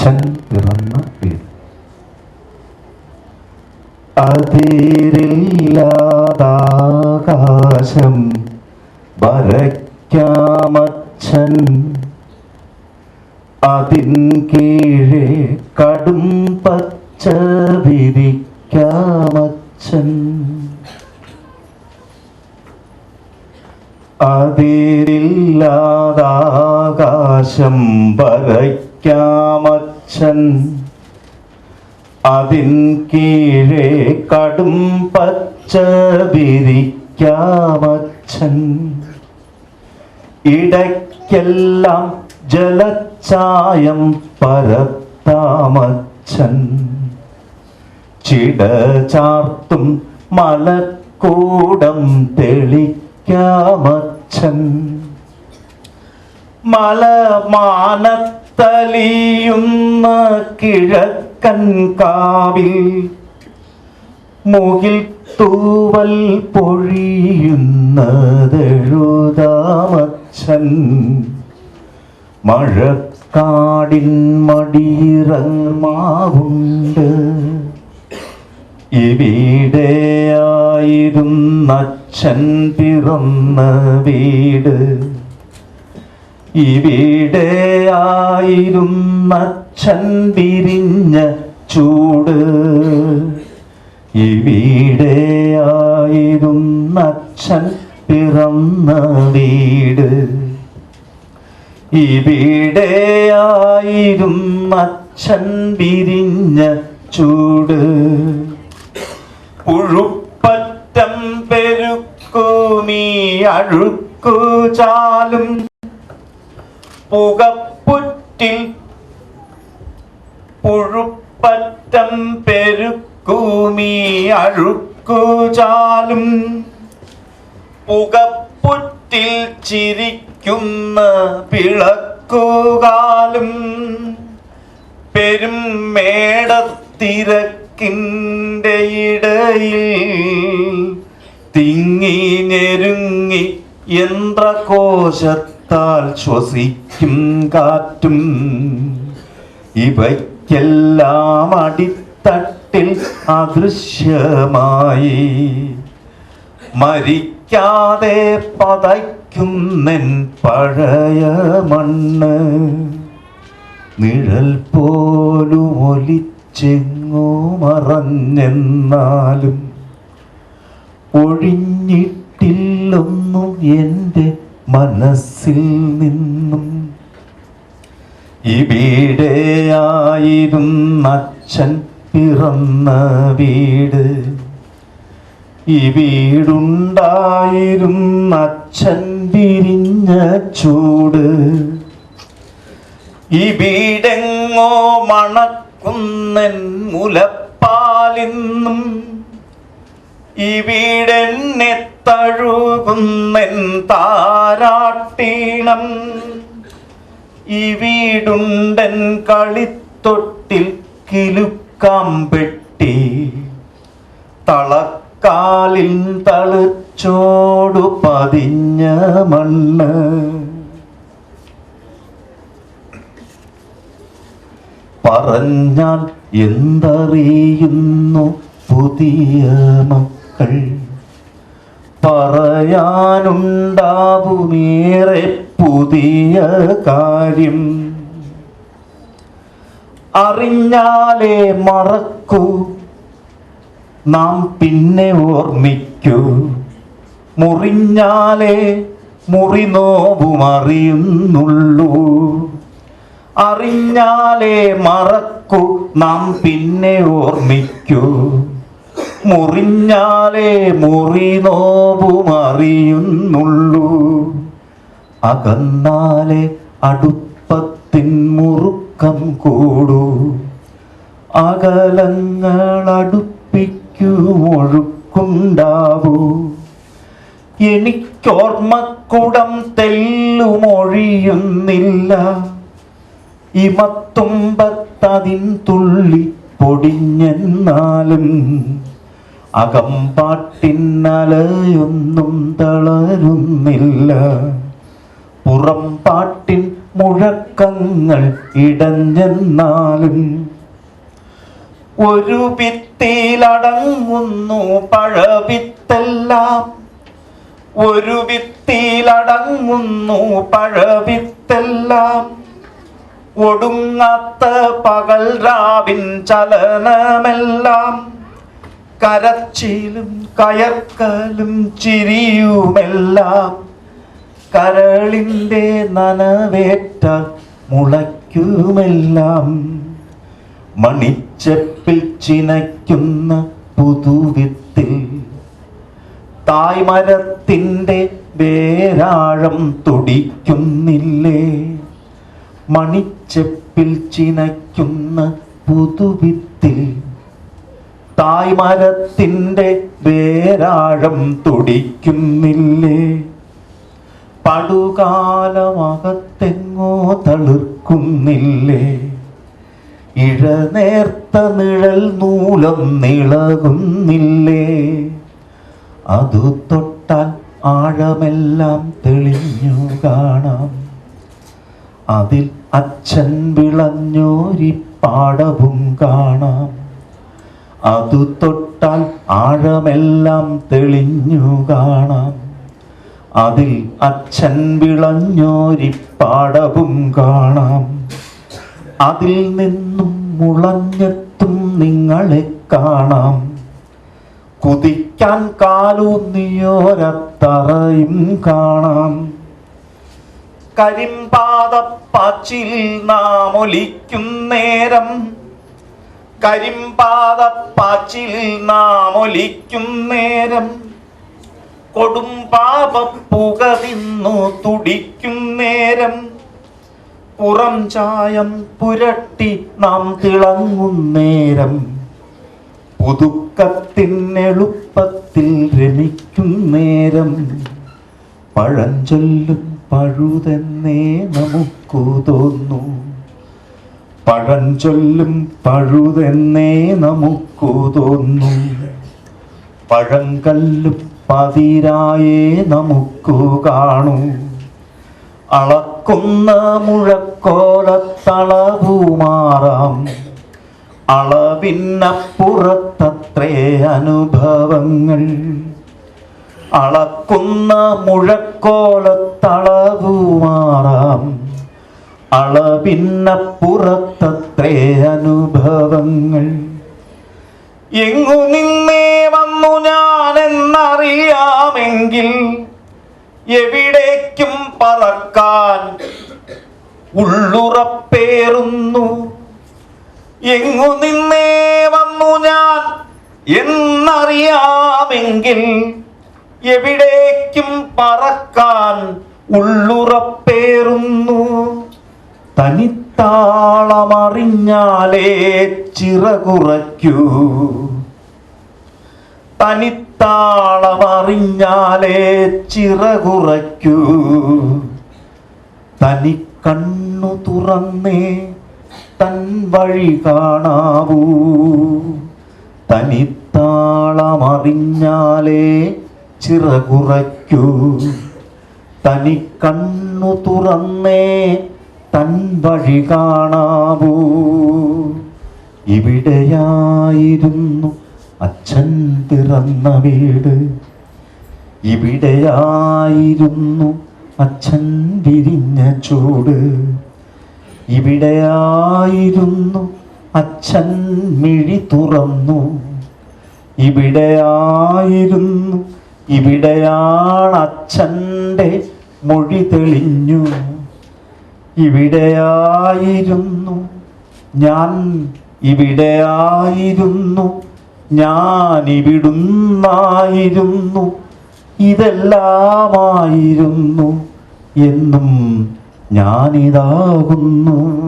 അച്ഛൻ പിറന്ന വീട്. അതിരില്ലാതാകാശം വരയ്ക്കാമച്ഛൻ. അതിൻ കീഴെ കടും പച്ച വിരിക്കാമച്ഛൻ അതിരില്ലാതാകാശം വരയ്ക്കാമച്ഛൻ അതിൻ കീഴെ കടും പച്ച വിരിക്കാമച്ഛൻ ഇടയ്ക്കെല്ലാം ജലച്ചായം പരത്താമച്ഛൻ. ചിട ചാർത്തും മലക്കൂടം തെളിക്കാമച്ഛൻ. മലമാനത്തലിയുന്ന കിഴക്കൻ കാവിൽ മുകിൽ തൂവൽ പൊഴിയുന്നതെഴുതാമച്ഛൻ. മഴക്കാടിൻ മടിയിറങ്ങാവുണ്ട് ഇവിടെയായിരുന്നച്ഛൻ പിറന്ന വീട്. ഇവിടെയായിരുന്നച്ഛൻ വിരിഞ്ഞ ചൂട്. ഇവിടെയായിരുന്നച്ഛൻ പിറന്ന വീട്. ഇവിടെയായിരുന്നച്ഛൻ വിരിഞ്ഞ ചൂട്. പുഴുപ്പറ്റം പെരുക്കുമീ അഴുക്കു ചാലും പുകപ്പുറ്റിൽ പുഴുപ്പറ്റം പെരുക്കൂമീ അഴുക്കുചാലും. പുകപ്പുറ്റിൽ ചിരിക്കുന്ന പിളക്കുകാലും. പെരും മേടത്തിരക്കിന്റെ ഇടയിൽ തിങ്ങി ഞെരുങ്ങി യന്ത്രകോശത്താൽ ശ്വസിക്കും കാറ്റും. ഇവയ്ക്കെല്ലാം അടിത്തട്ടിൽ അദൃശ്യമായി. മരിക്കാതെ പതയ്ക്കുന്നെൻ പഴയ മണ്ണ്. നിഴൽ പോലും ഒലിച്ചെങ്ങോ മറഞ്ഞെന്നാലും ഒഴിഞ്ഞിട്ടില്ലൊന്നും എന്റെ മനസ്സിൽ നിന്നും ഇവിടെയായിരുന്നച്ഛൻ പിറന്ന വീട്. ഈ വീടുണ്ടായിരുന്നച്ഛൻ വിരിഞ്ഞ ചൂട്. ഈ വീടെങ്ങോ മണക്കുന്നൻ മുലപ്പാലിന്നും ഈ വീടെന്നെ തഴുകുന്നൻ താരാട്ടീണം. ഈ വീടുണ്ടൻ കളിത്തൊട്ടിൽ കിലുക്കാം പെട്ടി തളക്കാലിൽ തളിച്ചോടു പതിഞ്ഞ മണ്ണ്. പറഞ്ഞാൽ എന്തറിയുന്നു പുതിയ മക്കൾ പറയാനുണ്ടാവുമേറെ പുതിയ കാര്യം. അറിഞ്ഞാലേ മറക്കൂ. നാം പിന്നെ ഓർമ്മിക്കൂ. മുറിഞ്ഞാലേ മുറി നോവും അറിയുന്നുള്ളൂ. അറിഞ്ഞാലേ മറക്കൂ. നാം പിന്നെ ഓർമ്മിക്കൂ. മുറിഞ്ഞാലേ മുറി നോവുമറിയുന്നുള്ളൂ. അകന്നാലേ അടുപ്പത്തിൻ മുറുക്കം കൂടൂ. അകലങ്ങൾ അടുപ്പിക്കുമൊഴുക്കുണ്ടാവൂ എനിക്കോർമ്മക്കുടം തെല്ലുമൊഴിയുന്നില്ല. ഇമത്തുമ്പത്തതിൻ തുള്ളി പൊടിഞ്ഞെന്നാലും അകമ്പാട്ടിന്നലയൊന്നും തളരുന്നില്ല. പുറം പാട്ടിൻ മുഴക്കങ്ങൾ ഇടഞ്ഞെന്നാലും ഒരു ഭിത്തിയിലടങ്ങുന്നു പഴവിത്തെല്ലാം. ഒരു ഭിത്തിയിലടങ്ങുന്നു പഴവിത്തെല്ലാം. ഒടുങ്ങാത്ത പകൽ രാവിൻ ചലനമെല്ലാം. കരച്ചിലും കയർക്കലും ചിരിയുമെല്ലാം കരളിന്റെ നനവേറ്റ മുളയ്ക്കുമെല്ലാം മണിച്ചപ്പിൽ ചിനയ്ക്കുന്ന പുതുവിത്തിൽ തായ്മരത്തിന്റെ വേരാഴം തുടിക്കുന്നില്ലേ? മണിച്ചപ്പിൽ ചിനയ്ക്കുന്ന പുതുവിത്തിൽ തായ്മരത്തിന്റെ വേരാഴം തുടിക്കുന്നില്ലേ? പടുകാലമകത്തെങ്ങോ തളിർക്കുന്നില്ലേ? ഇഴനേർത്ത നിഴൽ നൂലം നിളകുന്നില്ലേ? അതു തൊട്ടാൽ ആഴമെല്ലാം തെളിഞ്ഞു കാണാം. അതിൽ അച്ഛൻ വിളഞ്ഞോരി പാടവും കാണാം. അതു തൊട്ടാൽ ആഴമെല്ലാം തെളിഞ്ഞു കാണാം. അതിൽ അച്ഛൻ വിളഞ്ഞോരിപ്പാടവും കാണാം. അതിൽ നിന്നും മുളഞ്ഞെത്തും നിങ്ങളെ കാണാം. കുതിക്കാൻ കാലൂന്നിയോരത്തറയും കാണാം. കരിമ്പാതപ്പാച്ചിൽ നാം ഒലിക്കും നേരം കരിമ്പാതപ്പാച്ചിൽ നാം ഒലിക്കും നേരം. കൊടും പാപപ്പുക തിന്നു തുടിക്കും നേരം. പുറം ചായം പുരട്ടി നാം തിളങ്ങും നേരം. പുതുക്കത്തിനെളുപ്പത്തിൽ രമിക്കും നേരം. പഴഞ്ചൊല്ലും പഴുതെന്നേ നമുക്കു തോന്നു. പഴഞ്ചൊല്ലും പഴുതെന്നേ നമുക്കു തോന്നും. പഴങ്കല്ലും പതിരായേ നമുക്കു കാണൂ. അളക്കുന്ന മുഴക്കോലത്തളവുമാറാം. അളവിനപ്പുറത്തത്രേ അനുഭവങ്ങൾ. അളക്കുന്ന മുഴക്കോലത്തളവുമാറാം. അളവിനപ്പുറത്തത്രേ അനുഭവങ്ങൾ. എങ്ങു നിന്നേ വന്നു ഞാനെന്നറിയാമെങ്കിൽ എവിടേക്കും പറക്കാൻ ഉള്ളുറപ്പേറുന്നു. എങ്ങു നിന്നേ വന്നു ഞാൻ എന്നറിയാമെങ്കിൽ എവിടേക്കും പറക്കാൻ ഉള്ളുറപ്പേറുന്നു. തനിത്താളമറിഞ്ഞാലേ ചിറകുറയ്ക്കൂ. തനിത്താളമറിഞ്ഞാലേ ചിറകുറയ്ക്കൂ. തനി കണ്ണു തുറന്നേ തൻ വഴി കാണാവൂ. തനിത്താളമറിഞ്ഞാലേ ചിറകുറയ്ക്കൂ. തനി കണ്ണു തുറന്നേ തൻ വഴി കാണാവൂ. ഇവിടെയായിരുന്നു അച്ഛൻ പിറന്ന വീട്. ഇവിടെയായിരുന്നു അച്ഛൻ വിരിഞ്ഞ ചൂട്. ഇവിടെയായിരുന്നു അച്ഛൻ മിഴി തുറന്നു. ഇവിടെയായിരുന്നു ഇവിടെയാണ് അച്ഛന്റെ മൊഴി തെളിഞ്ഞു. ഇവിടെയായിരുന്നു. ഞാൻ ഇവിടെയായിരുന്നു. ഞാൻ ഇവിടുന്നായിരുന്നു. ഇതെല്ലാമായിരുന്നു എന്നും ഞാനിതാകുന്നു.